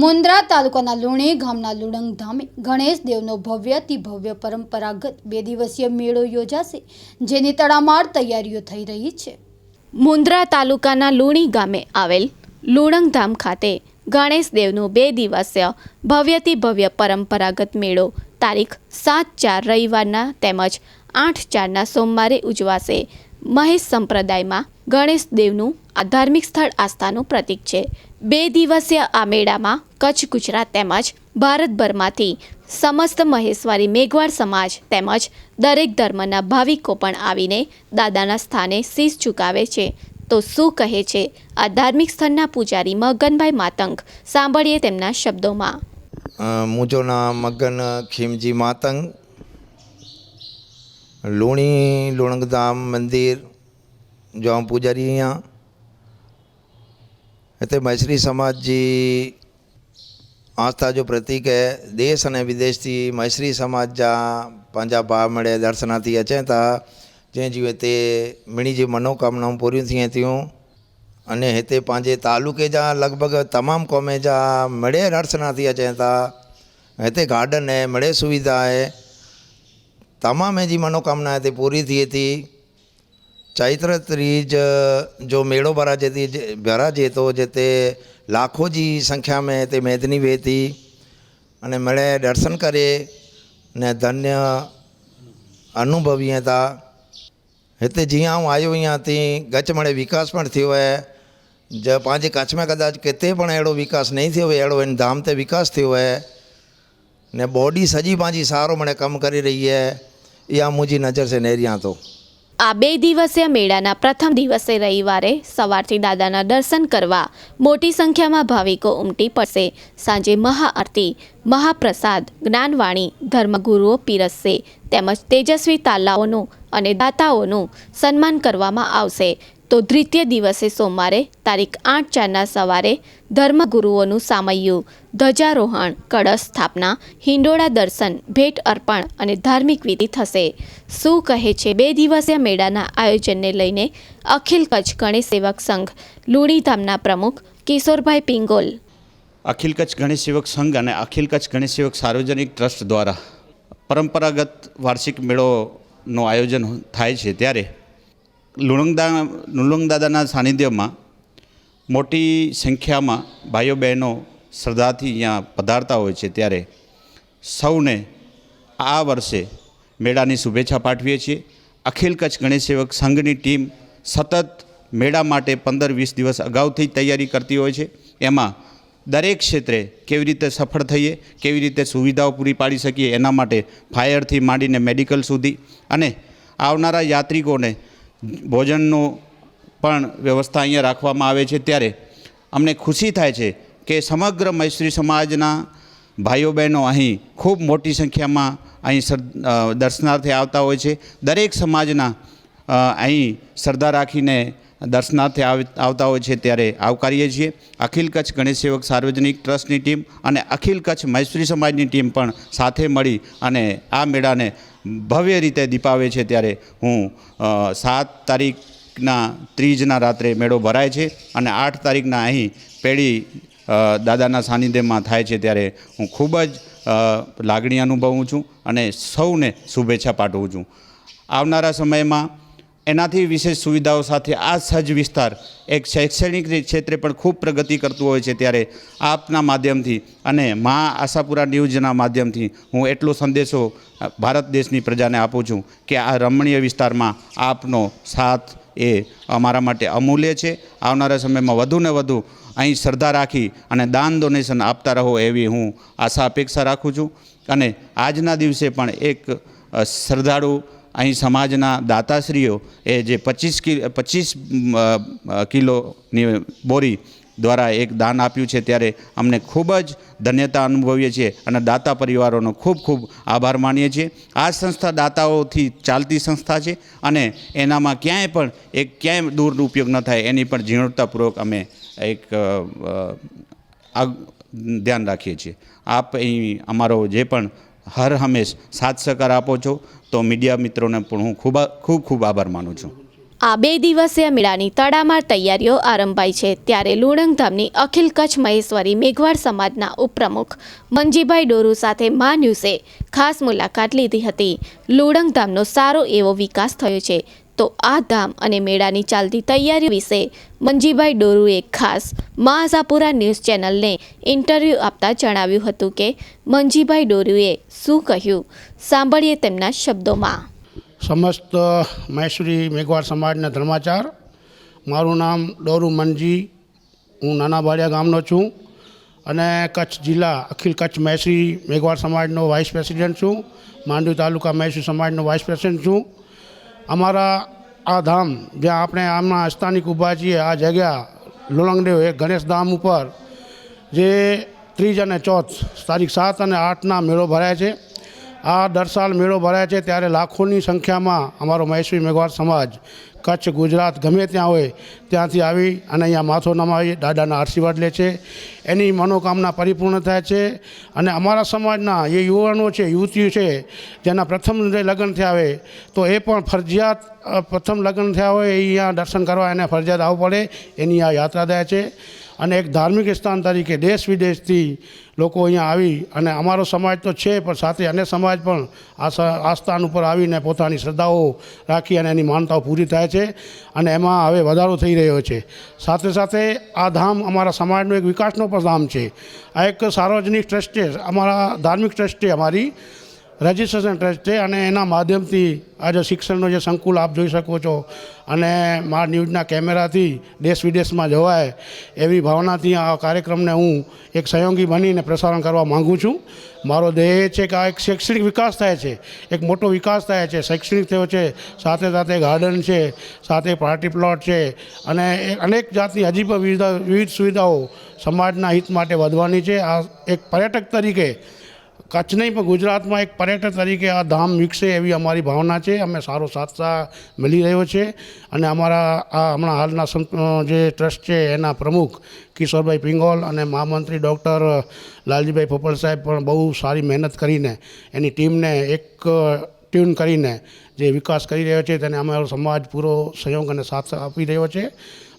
મુન્દ્રા તાલુકાના લુણી ગામના લુણંગ ધામે ગણેશ દેવનો ભવ્યથી ભવ્ય પરંપરાગત બે દિવસીય મેળો યોજાશે, જેની તડામાર તૈયારીઓ થઈ રહી છે. મુન્દ્રા તાલુકાના લુણી ગામે આવેલ લુણંગ ધામ ખાતે ગણેશ દેવનો બે દિવસીય ભવ્યથી ભવ્ય પરંપરાગત મેળો તારીખ સાત ચાર રવિવારના તેમજ આઠ ચારના સોમવારે ઉજવાશે. મહેશ સંપ્રદાયમાં ગણેશ દેવનું આ ધાર્મિક સ્થળ આસ્થાનું પ્રતીક છે. બે દિવસીય આ મેળામાં કચ્છ ગુજરાત તેમજ ભારતભરમાંથી સમસ્ત મહેશ્વરી મેઘવાળ સમાજ તેમજ દરેક ધર્મના ભાવિકો પણ આવીને દાદાના સ્થાને શીશ ચૂકાવે છે. તો શું કહે છે આ ધાર્મિક સ્થળના પૂજારી મગનભાઈ માતંગ? સાંભળીએ તેમના શબ્દોમાં. મુજોના મગન ખીમજી માતંગ. લુણી લુણગધામ મંદિર, જો પૂજારી અહીંયા એટલે મૈસરી સમાજજી આસ્થા જો પ્રતીક હે દેશ અને વિદેશથી મૈસરી સમાજ જા પાંજા ભાવ મળે દર્શનાથી અચે था जंहिं जी हिते मिणी जी मनोकामनाऊं पूरियूं थियनि थियूं अने हिते पंहिंजे तालुके जा लॻभॻि तमामु क़ौमे जा मिड़े दर्शना थी अचनि था हिते गार्डन आहे मिड़े सुविधा आहे तमामु जी मनोकामना हिते पूरी थिए थी चैत्र तीज जो मेड़ो भराजे थी भराजे थो जिते लाखों जी संख्या में हिते मेदनी वेहे थी अने मिड़े दर्शन करे ने धन्य अनुभवीअ था हिते जीअं आउं आयो आहियां तीअं गच मणे विकास पण थियो आहे ज पंहिंजे कच्छ में कदाच किथे पण अहिड़ो विकास नहीं थियो आहे अहिड़ो हिन धाम ते विकास थियो आहे ने बॉडी सॼी पंहिंजी सारो मणे कमु करे रही आहे इहा मुंहिंजी नज़र से नेरियां थो આ બે દિવસીય મેળાના પ્રથમ દિવસે રવિવારે સવારથી દાદાના દર્શન કરવા મોટી સંખ્યામાં ભાવિકો ઉમટી પડશે. સાંજે મહાઆરતી, મહાપ્રસાદ, જ્ઞાનવાણી, ધર્મગુરુઓ પીરસશે. તેમજ તેજસ્વી તાલાઓનું અને દાતાઓનું સન્માન કરવામાં આવશે. તો દ્વિતીય દિવસે સોમવારે તારીખ આઠ ચારના સવારે ધર્મગુરુઓનું સામૈયું ધ્વજારોહણ, કળશ સ્થાપના, હિંડોળા દર્શન, ભેટ અર્પણ અને ધાર્મિક વિધિ થશે. શું કહે છે બે દિવસીય મેળાના આયોજનને લઈને અખિલ કચ્છ ગણેશ સેવક સંઘ લુણીધામના પ્રમુખ કિશોરભાઈ પિંગોલ? અખિલ કચ્છ ગણેશ સેવક સંઘ અને અખિલ કચ્છ ગણેશ સેવક સાર્વજનિક ટ્રસ્ટ દ્વારા પરંપરાગત વાર્ષિક મેળોનું આયોજન થાય છે ત્યારે લુણંગદા લુણંગદાદાના સાનિધ્યમાં મોટી સંખ્યામાં ભાઈઓ બહેનો શ્રદ્ધાથી અહીંયા પધારતા હોય છે ત્યારે સૌને આ વર્ષે મેળાની શુભેચ્છા પાઠવીએ છીએ. અખિલ કચ્છ ગણેશ સેવક સંઘની ટીમ સતત મેળા માટે પંદર વીસ દિવસ અગાઉથી તૈયારી કરતી હોય છે. એમાં દરેક ક્ષેત્રે કેવી રીતે સફળ થઈએ, કેવી રીતે સુવિધાઓ પૂરી પાડી શકીએ, એના માટે ફાયરથી માંડીને મેડિકલ સુધી અને આવનારા યાત્રિકોને ભોજનનું પણ વ્યવસ્થા અહીંયા રાખવામાં આવે છે ત્યારે અમને ખુશી થાય છે કે સમગ્ર મૈત્રી સમાજના ભાઈઓ બહેનો અહીં ખૂબ મોટી સંખ્યામાં અહીં દર્શનાર્થે આવતા હોય છે. દરેક સમાજના અહીં શ્રદ્ધા રાખીને દર્શનાર્થે આવ- આવતા હોય છે ત્યારે આવકારીએ છીએ. અખિલ કચ્છ ગણેશ સેવક સાર્વજનિક ટ્રસ્ટની ટીમ અને અખિલ કચ્છ મૈત્રી સમાજની ટીમ પણ સાથે મળી અને આ મેળાને ભવ્ય રીતે દીપાવે છે ત્યારે હું સાત તારીખના ત્રીજના રાત્રે મેળો ભરાય છે અને આઠ તારીખના અહીં પેઢી દાદાના સાનિધ્યમાં થાય છે ત્યારે હું ખૂબ જ લાગણી અનુભવું છું અને સૌને શુભેચ્છા પાઠવું છું. આવનારા સમયમાં એનાથી વિશેષ સુવિધાઓ સાથે આ સજ્જ વિસ્તાર એક શૈક્ષણિક ક્ષેત્રે પણ ખૂબ પ્રગતિ કરતું હોય છે ત્યારે આપના માધ્યમથી અને મા આશાપુરા ન્યૂઝના માધ્યમથી હું એટલો સંદેશો ભારત દેશની પ્રજાને આપું છું કે આ રમણીય વિસ્તારમાં આપનો સાથ એ અમારા માટે અમૂલ્ય છે. આવનારા સમયમાં વધુને વધુ અહીં શ્રદ્ધા રાખી અને દાન ડોનેશન આપતા રહો એવી હું આશા અપેક્ષા રાખું છું. અને આજના દિવસે પણ એક શ્રદ્ધાળુ અહીં સમાજના દાતાશ્રીઓ એ જે પચીસ કિ પચીસ કિલોની બોરી દ્વારા એક દાન આપ્યું છે ત્યારે અમને ખૂબ જ ધન્યતા અનુભવીએ છીએ અને દાતા પરિવારોનો ખૂબ ખૂબ આભાર માનીએ છીએ. આ સંસ્થા દાતાઓથી ચાલતી સંસ્થા છે અને એનામાં ક્યાંય પણ એક ક્યાંય દૂર ઉપયોગ ન થાય એની પણ ઝીણવટતાપૂર્વક અમે એક ધ્યાન રાખીએ છીએ. આપ અહીં અમારો જે પણ હર હંમેશ સાથ સહકાર આપો છો. તો મીડિયા મિત્રોને પણ હું ખૂબ ખૂબ ખૂબ આભાર માનું છું. આ બે દિવસીય મેળાની તડામાર તૈયારીઓ આરંભાઈ છે. ત્યારે લુણંગધામની અખિલ કચ્છ મહેશ્વરી મેઘવાડ સમાજના ઉપપ્રમુખ મંજીભાઈ ડોરુ સાથે મા ન્યૂઝે ખાસ મુલાકાત લીધી હતી. લુણંગધામનો સારો એવો વિકાસ થયો છે. તો આ ધામ અને મેળાની ચાલતી તૈયારી વિશે મંજીભાઈ ડોરુએ ખાસ મા આશાપુરા ન્યૂઝ ચેનલને ઇન્ટરવ્યૂ આપતા જણાવ્યું હતું કે મંજીભાઈ ડોરુએ શું કહ્યું? સાંભળીએ તેમના શબ્દોમાં. સમસ્ત મૈસુરી મેઘવાડ સમાજના ધર્માચાર. મારું નામ ડોરુ મનજી હું નાના બાળિયા ગામનો છું અને કચ્છ જિલ્લા, અખિલ કચ્છ મહેશ્રી મેઘવાડ સમાજનો વાઇસ પ્રેસિડેન્ટ છું. માંડવી તાલુકા મૈસુર સમાજનો વાઇસ પ્રેસિડેન્ટ છું. અમારા આ ધામ જ્યાં આપણે આમના સ્થાનિક ઊભા છીએ, આ જગ્યા લુલંગદેવ એ ગણેશ ધામ ઉપર, જે ત્રીજ અને ચોથ તારીખ સાત અને આઠના મેળો ભરાય છે. આ દર સાલ મેળો ભરાય છે, ત્યારે લાખોની સંખ્યામાં અમારો મહેશ્વી મેઘવાડ સમાજ કચ્છ, ગુજરાત ગમે ત્યાં હોય ત્યાંથી આવી અને અહીંયા માથો નમાવી, દાદાના આશીર્વાદ લે છે. એની મનોકામના પરિપૂર્ણ થાય છે અને અમારા સમાજના એ યુવાનો છે, યુવતીઓ છે, જેના પ્રથમ લગ્ન થયા હોય, તો એ પણ ફરજિયાત પ્રથમ લગ્ન થયા હોય એ અહીંયા દર્શન કરવા એને ફરજિયાત આવવું પડે. એની આ યાત્રા થાય છે. અને એક ધાર્મિક સ્થાન તરીકે દેશ વિદેશથી લોકો અહીંયા આવી અને અમારો સમાજ તો છે, પણ સાથે અન્ય સમાજ પણ આ સ્થાન ઉપર આવીને પોતાની શ્રદ્ધાઓ રાખી અને એની માનતાઓ પૂરી થાય છે અને એમાં હવે વધારો થઈ રહ્યો છે. સાથે સાથે આ ધામ અમારા સમાજનો એક વિકાસનો પણ ધામ છે. આ એક સાર્વજનિક ટ્રસ્ટે અમારા ધાર્મિક ટ્રસ્ટે અમારી. રજિસ્ટ્રેશન ટ્રસ્ટ છે અને એના માધ્યમથી આજે શિક્ષણનો જે સંકુલ આપ જોઈ શકો છો અને મારા ન્યૂઝના કેમેરાથી દેશ વિદેશમાં જવાય એવી ભાવનાથી આ કાર્યક્રમને હું એક સહયોગી બનીને પ્રસારણ કરવા માગું છું. મારો ધ્યેય છે કે આ એક શૈક્ષણિક વિકાસ થાય છે, એક મોટો વિકાસ થાય છે, શૈક્ષણિક થયો છે, સાથે સાથે ગાર્ડન છે, સાથે પાર્ટી પ્લોટ છે અને અનેક જાતની હજી પણ વિવિધ વિવિધ સુવિધાઓ સમાજના હિત માટે વધવાની છે. આ એક પર્યટક તરીકે કચ્છ નહીં, પણ ગુજરાતમાં એક પર્યટક તરીકે આ ધામ વિકસે એવી અમારી ભાવના છે. અમે સારો સાથસા મળી રહ્યો છે અને અમારા આ હમણાં હાલના જે ટ્રસ્ટ છે એના પ્રમુખ કિશોરભાઈ પિંગોલ અને મહામંત્રી ડૉક્ટર લાલજીભાઈ પોપલ સાહેબ પણ બહુ સારી મહેનત કરીને એની ટીમને એક ટ્યુન કરીને જે વિકાસ કરી રહ્યો છે તેને અમારો સમાજ પૂરો સહયોગ અને સાથ આપી રહ્યો છે.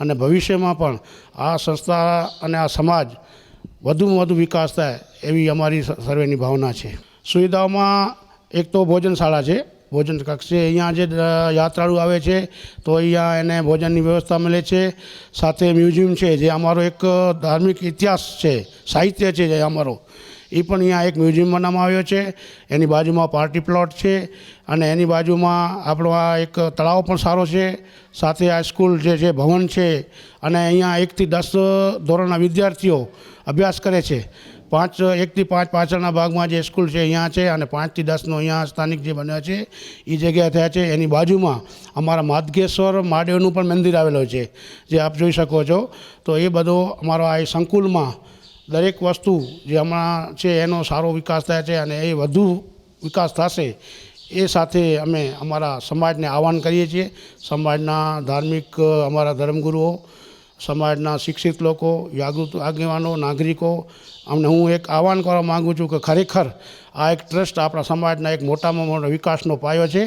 અને ભવિષ્યમાં પણ આ સંસ્થા અને આ સમાજ વધુમાં વધુ વિકાસ થાય એવી અમારી સર્વેની ભાવના છે. સુવિધાઓમાં એક તો ભોજનશાળા છે, ભોજન કક્ષ છે અહીંયા જે યાત્રાળુ આવે છે, તો અહીંયા એને ભોજનની વ્યવસ્થા મળે છે. સાથે મ્યુઝિયમ છે, જે અમારો એક ધાર્મિક ઇતિહાસ છે, સાહિત્ય છે જે અમારો. એ પણ અહીંયા એક મ્યુઝિયમ બનાવવામાં આવ્યો છે. એની બાજુમાં પાર્ટી પ્લોટ છે અને એની બાજુમાં આપણો આ એક તળાવ પણ સારો છે. સાથે આ સ્કૂલ જે છે ભવન છે અને અહીંયા એકથી દસ ધોરણના વિદ્યાર્થીઓ અભ્યાસ કરે છે. પાંચ એકથી પાંચ પાછળના ભાગમાં જે સ્કૂલ છે અહીંયા છે અને પાંચથી દસનો અહીંયા સ્થાનિક જે બન્યા છે એ જગ્યાએ થયા છે. એની બાજુમાં અમારા માદગેશ્વર મહાદેવનું પણ મંદિર આવેલું છે. જે આપ જોઈ શકો છો. તો એ બધો અમારો આ સંકુલમાં દરેક વસ્તુ જે હમણાં છે, એનો સારો વિકાસ થાય છે અને એ વધુ વિકાસ થશે, એ સાથે અમે અમારા સમાજને આહ્વાન કરીએ છીએ. સમાજના ધાર્મિક અમારા ધર્મગુરુઓ સમાજના શિક્ષિત લોકો, જાગૃત આગેવાનો, નાગરિકો, અમને હું એક આહવાન કરવા માગું છું કે ખરેખર આ એક ટ્રસ્ટ આપણા સમાજના એક મોટામાં મોટો વિકાસનો પાયો છે.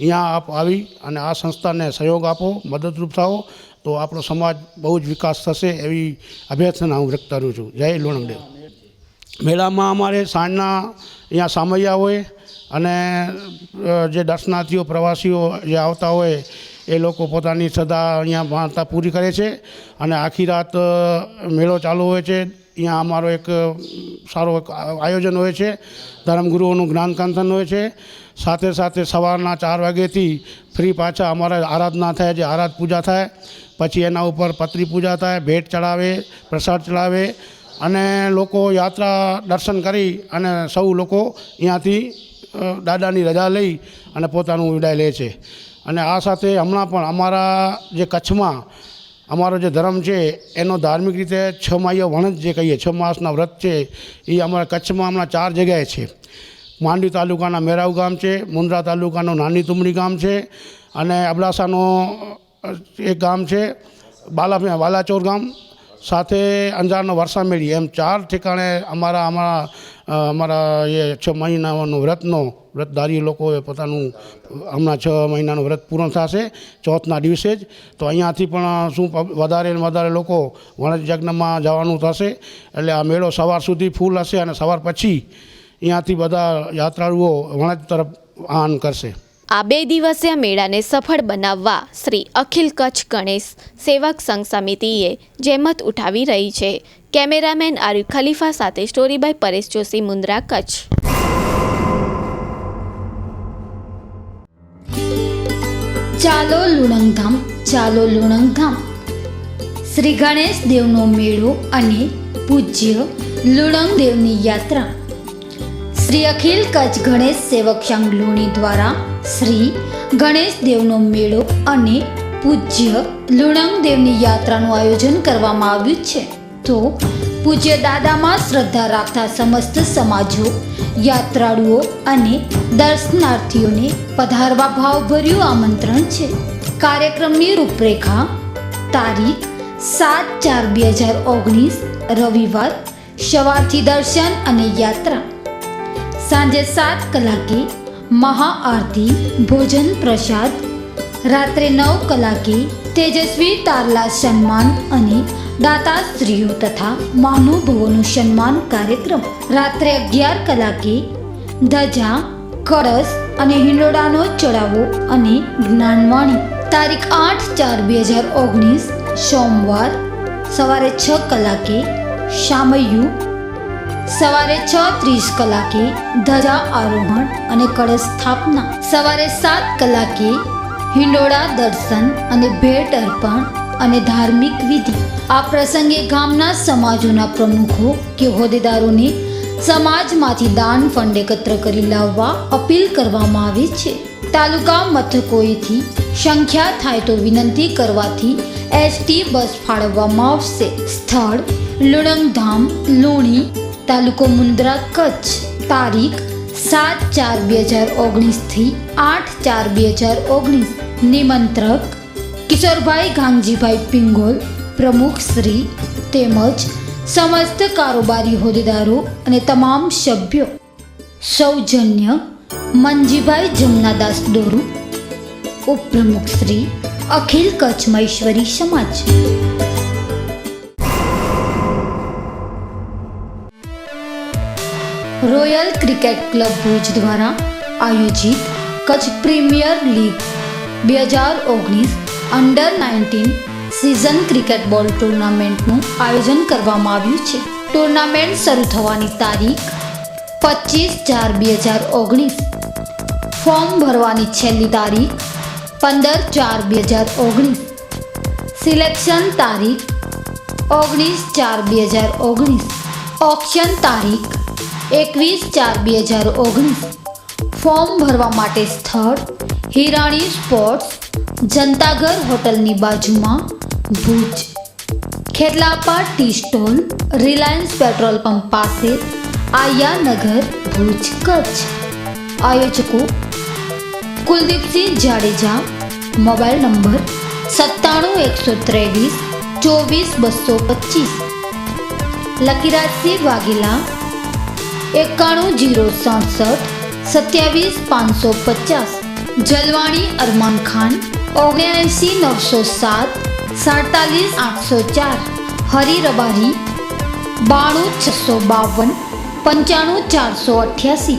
અહીંયા આપ આવી અને આ સંસ્થાને સહયોગ આપો, મદદરૂપ થાઓ, તો આપણો સમાજ બહુ જ વિકાસ થશે એવી અભ્યર્થના હું વ્યક્ત કરું છું. જય લુણંગદેવ મેળામાં અમારે સાંજના અહીંયા સામૈયા હોય અને જે દર્શનાર્થીઓ, પ્રવાસીઓ જે આવતા હોય એ લોકો પોતાની સદા અહીંયા માનતા પૂરી કરે છે અને આખી રાત મેળો ચાલુ હોય છે. અહીંયા અમારો એક સારો એક આયોજન હોય છે. ધર્મગુરુઓનું જ્ઞાન કાંથન હોય છે. સાથે સાથે સવારના ચાર વાગ્યેથી ફ્રી પાછા અમારા આરાધના થાય જે આરાધ પૂજા થાય. પછી એના ઉપર પત્રી પૂજા થાય, ભેટ ચડાવે, પ્રસાદ ચડાવે અને લોકો યાત્રા દર્શન કરી અને સૌ લોકો અહીંયાથી દાદાની રજા લઈ અને પોતાનું વિદાય લે છે. અને આ સાથે હમણાં પણ અમારા જે કચ્છમાં અમારો જે ધર્મ છે, એનો ધાર્મિક રીતે છ માહીઓ વણજ જે કહીએ, છ માસના વ્રત છે, એ અમારા કચ્છમાં હમણાં ચાર જગ્યાએ છે. માંડવી તાલુકાના મેરાવ ગામ છે મુન્દ્રા તાલુકાનું નાની તુમડી ગામ છે, અને અબડાસાનો એક ગામ છે, બાલા, વાલાચોર ગામ, સાથે અંજારનો વરસામેળી એમ ચાર ઠેકાણે અમારા અમારા અમારા એ છ મહિનાનો વ્રતનો, વ્રતધારી લોકોએ પોતાનું, હમણાં છ મહિનાનું વ્રત પૂર્ણ થશે, ચોથના દિવસે જ. તો અહીંયાથી પણ શું વધારે ને વધારે લોકો વણજ યજ્ઞમાં જવાનું થશે. એટલે આ મેળો સવાર સુધી ફૂલ હશે અને સવાર પછી અહીંયાથી બધા યાત્રાળુઓ વણજ તરફ આહન કરશે. આ બે દિવસીય મેળાને સફળ બનાવવા શ્રી અખિલ કચ્છ ગણેશ સેવક સંઘ સમિતિએ જેમત ઉઠાવી રહી છે. કેમેરામેન આરિફ ખલીફા સાથે સ્ટોરી બાય પરેશ જોશી, મુન્દ્રા, કચ્છ. ચાલો લુણંગધામ ચાલો લુણંગધામ. શ્રી ગણેશ દેવનો મેળો અને પૂજ્ય લુણંગ દેવની યાત્રા. શ્રી અખિલ કચ્છ ગણેશ સેવક સંઘ લુણી દ્વારા શ્રી ગણેશ દેવનો મેળો અને પૂજ્ય લુણંગ દેવની યાત્રાનું આયોજન કરવામાં આવ્યું છે. તો પૂજ્ય દાદામાં શ્રદ્ધા રાખતા સમસ્ત સમાજો, યાત્રાળુઓ અને દર્શનાર્થીઓને પધારવા ભાવભર્યું આમંત્રણ છે. કાર્યક્રમની રૂપરેખા, તારીખ, સાત ચાર બે હજાર ઓગણીસ, રવિવાર, સવારથી દર્શન અને યાત્રા. સાંજે સાત કલાકે મહાઆરતી, ભોજન પ્રસાદ. રાત્રે નવ કલાકે તેજસ્વી તારલા સન્માન અને દાતાશ્રીઓ તથા મહાનુભવોનું સન્માન કાર્યક્રમ રાત્રે અગિયાર કલાકે ધજા, કળશ અને હિંડોળાનો ચડાવો અને જ્ઞાનવાણી. તારીખ આઠ ચાર બે હજાર ઓગણીસ, સોમવાર સવારે છ કલાકે શામયુ સવારે છ ત્રીસ કલાકે ધજા આરોહણ અને કળશ સ્થાપના, સવારે સાત કલાકે હિંડોળા દર્શન અને ભેટ અર્પણ અને ધાર્મિક વિધિ. આ પ્રસંગે ગામના સમાજોના પ્રમુખો કે હોદ્દેદારોને સમાજમાંથી દાન ફંડ એકત્ર કરી લાવવા અપીલ કરવામાં આવી છે. તાલુકા મથકોએથી સંખ્યા થાય તો વિનંતી કરવાથી એસટી બસ ફાળવવામાં આવશે. સ્થળ, લુણંગધામ, લુણી, તાલુકો મુન્દ્રા, કચ્છ. તારીખ સાત ચાર બે હજાર ઓગણીસથી આઠ ચાર બે હજાર ઓગણીસ. નિમંત્રક કિશોરભાઈ ગાંધીભાઈ પિંગોલ, પ્રમુખ શ્રી તેમજ સમસ્ત કારોબારી હોદ્દેદારો અને તમામ સભ્યો. સૌજન્ય મંજીભાઈ જમનાદાસ દોરુ, ઉપપ્રમુખ શ્રી અખિલ કચ્છ મહેશ્વરી સમાજ. રોયલ ક્રિકેટ ક્લબ ભુજ દ્વારા આયોજિત કચ્છ પ્રીમિયર લીગ બે હજાર ઓગણીસ અંડર નાઇન્ટીન સિઝન ક્રિકેટ બોલ ટુર્નામેન્ટનું આયોજન કરવામાં આવ્યું છે. ટુર્નામેન્ટ શરૂ થવાની તારીખ પચીસ ચાર બે હજાર ઓગણીસ. ફોર્મ ભરવાની છેલ્લી તારીખ પંદર ચાર બે હજાર ઓગણીસ. સિલેક્શન તારીખ ઓગણીસ ચાર બે હજાર ઓગણીસ. ઓપ્શન તારીખ એકવીસ ચાર બે હજાર ઓગણીસ. ફોર્મ ભરવા માટે સ્થળ હિરાણી સ્પોર્ટ્સ, જનતાઘર હોટલની બાજુમાં Bhuj. Khetlapa tea stall Reliance petrol pump પાસે આયાનગર ભુજ કચ્છ. આયોજકો કુલદીપસિંહ જાડેજા, મોબાઈલ નંબર સત્તાણું એકસો ત્રેવીસ, ચોવીસ બસો પચીસ. લકીરાજસિંહ વાઘેલા, એકાણું જીરો સડસઠ, સત્યાવીસ પાંચસો પચાસ. જલવાણી અરમાન ખાન ઓગણસી નવસો સાત સાડતાલીસ આઠસો ચાર હરી રબારી બાણું છસો બાવન પંચાણું ચારસો અઠ્યાસી